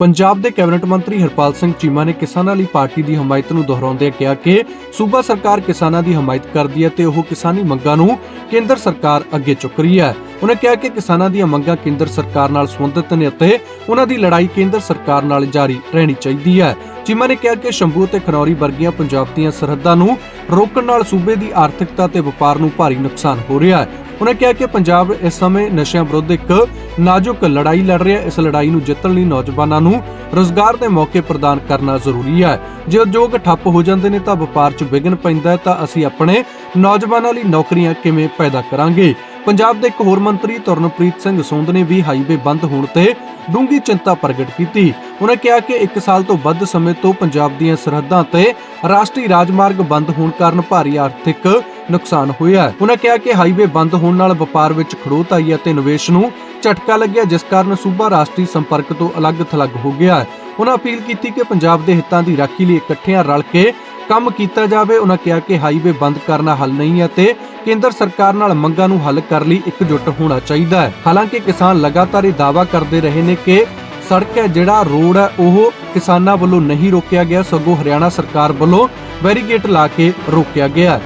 ਪੰਜਾਬ ਦੇ ਕੈਬਨਿਟ ਮੰਤਰੀ ਹਰਪਾਲ ਸਿੰਘ ਚੀਮਾ ਨੇ ਕਿਸਾਨਾਂ ਲਈ ਪਾਰਟੀ ਦੀ ਹਮਾਇਤ ਨੂੰ ਦੁਹਰਾਉਂਦਿਆਂ ਕਿਹਾ ਕਿ ਸੂਬਾ ਸਰਕਾਰ ਕਿਸਾਨਾਂ ਦੀ ਹਮਾਇਤ ਕਰਦੀ ਹੈ ਤੇ ਉਹ ਕਿਸਾਨੀ ਮੰਗਾਂ ਨੂੰ ਕੇਂਦਰ ਸਰਕਾਰ ਅੱਗੇ ਚੁੱਕ ਰਹੀ ਹੈ। ਉਹਨਾਂ ਕਿਹਾ ਕਿ ਕਿਸਾਨਾਂ ਦੀਆਂ ਮੰਗਾਂ ਕੇਂਦਰ ਸਰਕਾਰ ਨਾਲ ਸੰਬੰਧਿਤ ਨੇ ਅਤੇ ਉਹਨਾਂ ਦੀ ਲੜਾਈ ਕੇਂਦਰ ਸਰਕਾਰ ਨਾਲ ਜਾਰੀ ਰਹਿਣੀ ਚਾਹੀਦੀ ਹੈ। ਚੀਮਾ ਨੇ ਕਿਹਾ ਕਿ ਸ਼ੰਭੂ ਤੇ ਖਨੌਰੀ ਵਰਗੀਆਂ ਪੰਜਾਬ ਦੀਆਂ ਸਰਹੱਦਾਂ ਨੂੰ ਰੋਕਣ ਨਾਲ ਸੂਬੇ ਦੀ ਆਰਥਿਕਤਾ ਤੇ ਵਪਾਰ ਨੂੰ ਭਾਰੀ ਨੁਕਸਾਨ ਹੋ ਰਿਹਾ ਹੈ। ਉਹਨਾਂ ਕਿਹਾ ਕਿ ਪੰਜਾਬ ਇਸ ਸਮੇਂ ਨਸ਼ਿਆਂ ਵਿਰੁੱਧ ਇੱਕ ਨਾਜ਼ੁਕ ਲੜਾਈ ਲੜ ਰਿਹਾ ਹੈ। ਇਸ ਲੜਾਈ ਨੂੰ ਜਿੱਤਣ ਲਈ ਨੌਜਵਾਨਾਂ ਨੂੰ ਰੋਜ਼ਗਾਰ ਦੇ ਮੌਕੇ ਪ੍ਰਦਾਨ ਕਰਨਾ ਜ਼ਰੂਰੀ ਹੈ। ਜੇ ਉਦਯੋਗ ਠੱਪ ਹੋ ਜਾਂਦੇ ਨੇ ਤਾਂ ਵਪਾਰ 'ਚ ਵਿਘਨ ਪੈਂਦਾ ਹੈ। ਤਾਂ ਅਸੀਂ ਆਪਣੇ ਨੌਜਵਾਨਾਂ ਲਈ ਨੌਕਰੀਆਂ ਕਿਵੇਂ ਪੈਦਾ ਕਰਾਂਗੇ? ਪੰਜਾਬ ਦੇ ਇੱਕ ਹੋਰ ਮੰਤਰੀ ਤਰਨਪ੍ਰੀਤ ਸਿੰਘ ਸੋਂਦ ਨੇ ਵੀ ਹਾਈਵੇ ਬੰਦ ਹੋਣ ਤੇ ਡੂੰਘੀ ਚਿੰਤਾ ਪ੍ਰਗਟ ਕੀਤੀ। ਉਹਨਾਂ ਕਿਹਾ ਕਿ 1 ਸਾਲ ਤੋਂ ਵੱਧ ਸਮੇਂ ਤੋਂ ਪੰਜਾਬ ਦੀਆਂ ਸਰਹੱਦਾਂ ਤੇ ਰਾਸ਼ਟਰੀ ਰਾਜਮਾਰਗ ਬੰਦ ਹੋਣ ਕਾਰਨ ਭਾਰੀ ਆਰਥਿਕ ਨੁਕਸਾਨ ਹੋਇਆ ਹੈ। ਉਹਨਾਂ ਕਿਹਾ ਕਿ ਹਾਈਵੇ ਬੰਦ ਹੋਣ ਨਾਲ ਵਪਾਰ ਵਿੱਚ ਖੜੋਤ ਆਈ ਹੈ ਤੇ ਨਿਵੇਸ਼ ਨੂੰ ਝਟਕਾ ਲੱਗਿਆ, ਜਿਸ ਕਾਰਨ ਸੂਬਾ ਰਾਸ਼ਟਰੀ ਸੰਪਰਕ ਤੋਂ ਅਲੱਗ-ਥਲੱਗ ਹੋ ਗਿਆ ਹੈ। ਉਹਨਾਂ ਅਪੀਲ ਕੀਤੀ ਕਿ ਪੰਜਾਬ ਦੇ ਹਿੱਤਾਂ ਦੀ ਰਾਖੀ ਲਈ ਇਕੱਠਿਆਂ ਰਲ ਕੇ ਕੰਮ ਕੀਤਾ ਜਾਵੇ, ਉਹਨਾਂ ਕਿਹਾ ਕਿ ਹਾਈਵੇ ਬੰਦ ਕਰਨਾ ਹੱਲ ਨਹੀਂ ਹੈ ਤੇ ਕੇਂਦਰ ਸਰਕਾਰ ਨਾਲ ਮੰਗਾਂ ਨੂੰ ਹੱਲ ਕਰਨ ਲਈ ਇਕਜੁੱਟ ਹੋਣਾ ਚਾਹੀਦਾ ਹੈ। ਹਾਲਾਂਕਿ ਕਿਸਾਨ ਲਗਾਤਾਰ ਇਹ ਦਾਅਵਾ ਕਰਦੇ ਰਹੇ ਨੇ ਕਿ ਸੜਕ ਹੈ, ਜਿਹੜਾ ਰੋਡ ਹੈ, ਉਹ ਕਿਸਾਨਾਂ ਵੱਲੋਂ ਨਹੀਂ ਰੋਕਿਆ ਗਿਆ, ਸਗੋਂ ਹਰਿਆਣਾ ਸਰਕਾਰ ਵੱਲੋਂ ਬੈਰੀਕੇਡ ਲਾ ਕੇ ਰੋਕਿਆ ਗਿਆ